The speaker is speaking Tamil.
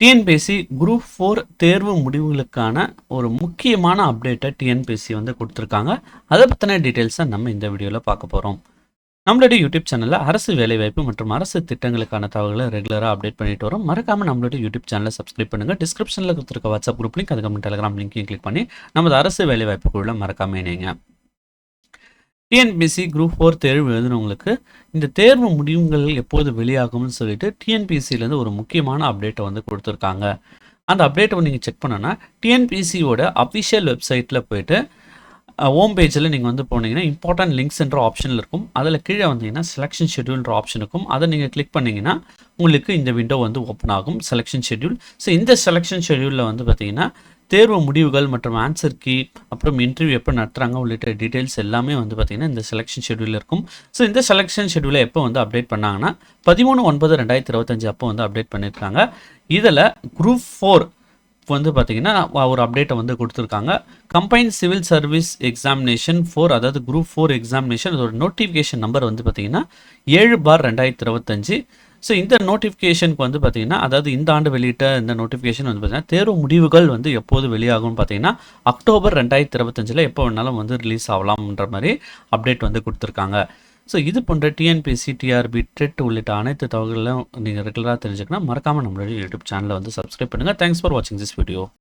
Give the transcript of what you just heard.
டிஎன்பிஎஸ்சி குரூப் ஃபோர் தேர்வு முடிவுகளுக்கான ஒரு முக்கியமான அப்டேட்டை டிஎன்பிஎஸ்சி வந்து கொடுத்துருக்காங்க. அதை பற்றின டீட்டெயில்ஸை நம்ம இந்த வீடியோவில் பார்க்க போகிறோம் நம்மளுடைய யூடியூப் சேனலில் அரசு வேலைவாய்ப்பு மற்றும் அரசு திட்டங்களுக்கான தகவல்களை ரெகுலராக அப்டேட் பண்ணிட்டு வரோம். மறக்காமல் நம்மளுடைய யூடியூப் சேனலை சப்ஸ்கிரைப் பண்ணுங்கள் டிஸ்கிரிப்ஷனில் கொடுத்துருக்க வாட்ஸ்அப் குரூப் லிங்க் அதுக்கப்புறம் டெலிகிராம் லிங்க்கையும் கிளிக் பண்ணி நமது அரசு வேலைவாய்ப்பு மறக்காமல் இணைங்க. டிஎன்பிசி குரூப் ஃபோர் தேர்வு எழுதினவங்களுக்கு இந்த தேர்வு முடிவுகள் எப்போது வெளியாகும்னு சொல்லிட்டு டிஎன்பிஎஸ்சிலேருந்து ஒரு முக்கியமான அப்டேட்டை வந்து கொடுத்துருக்காங்க. அந்த அப்டேட்டை நீங்கள் செக் பண்ணோன்னா டிஎன்பிசியோட அஃபிஷியல் வெப்சைட்டில் போயிட்டு ஹோம் பேஜில் நீங்கள் வந்து போனீங்கன்னா இம்பார்ட்டன்ட் லிங்க்ஸ்ன்ற ஆப்ஷனில் இருக்கும். அதில் கீழே வந்தீங்கன்னா செலெக்ஷன் ஷெட்யூல்ன்ற ஆப்ஷன் இருக்கும். அதை நீங்கள் கிளிக் பண்ணிங்கன்னா உங்களுக்கு இந்த விண்டோ வந்து ஓப்பன் ஆகும் செலெக்ஷன் ஷெட்யூல் ஸோ இந்த செலெக்ஷன் ஷெட்யூலில் வந்து பார்த்தீங்கன்னா தேர்வு முடிவுகள் மற்றும் ஆன்சர் கீ அப்புறம் இன்டர்வியூ எப்போ நடத்துகிறாங்க உள்ளிட்ட டீட்டெயில்ஸ் எல்லாமே வந்து பார்த்திங்கன்னா இந்த செலெக்ஷன் ஷெட்யூலில் இருக்கும். ஸோ இந்த செலெக்ஷன் ஷெட்யூலை எப்போ வந்து அப்டேட் பண்ணாங்கன்னா பதிமூணு ஒன்பது ரெண்டாயிரத்தி இருபத்தஞ்சு அப்போ வந்து அப்டேட் பண்ணியிருக்காங்க இதில் குரூப் ஃபோர் வந்து பார்த்திங்கன்னா ஒரு அப்டேட்டை வந்து கொடுத்துருக்காங்க. Combine civil service examination four அதாவது குரூப் ஃபோர் எக்ஸாமினேஷன் அதோட நோட்டிஃபிகேஷன் நம்பர் வந்து பார்த்திங்கன்னா ஏழு பார் ரெண்டாயிரத்தி இருபத்தஞ்சு. ஸோ இந்த நோட்டிஃபிகேஷனுக்கு வந்து பார்த்திங்கன்னா அதாவது இந்த ஆண்டு வெளியிட்ட இந்த நோட்டிஃபிகேஷன் வந்து பார்த்திங்கன்னா தேர்வு முடிவுகள் வந்து எப்போது வெளியாகும்னு பார்த்தீங்கன்னா அக்டோபர் ரெண்டாயிரத்தி இருபத்தஞ்சில் எப்போ வேணாலும் வந்து ரிலீஸ் ஆகலாம்ன்ற மாதிரி அப்டேட் வந்து கொடுத்துருக்காங்க. ஸோ இது போன்ற டிஎன்பிசி டிஆர்பி டெட் உள்ளிட்ட அனைத்து தகவல்களும் நீங்கள் ரெகுலராக தெரிஞ்சுக்கணும் மறக்காமல் நம்மளுடைய யூடியூப் சேனலை வந்து சப்ஸ்கிரைப் பண்ணுங்கள் தேங்க்ஸ் ஃபார் வாட்சிங் திஸ் வீடியோ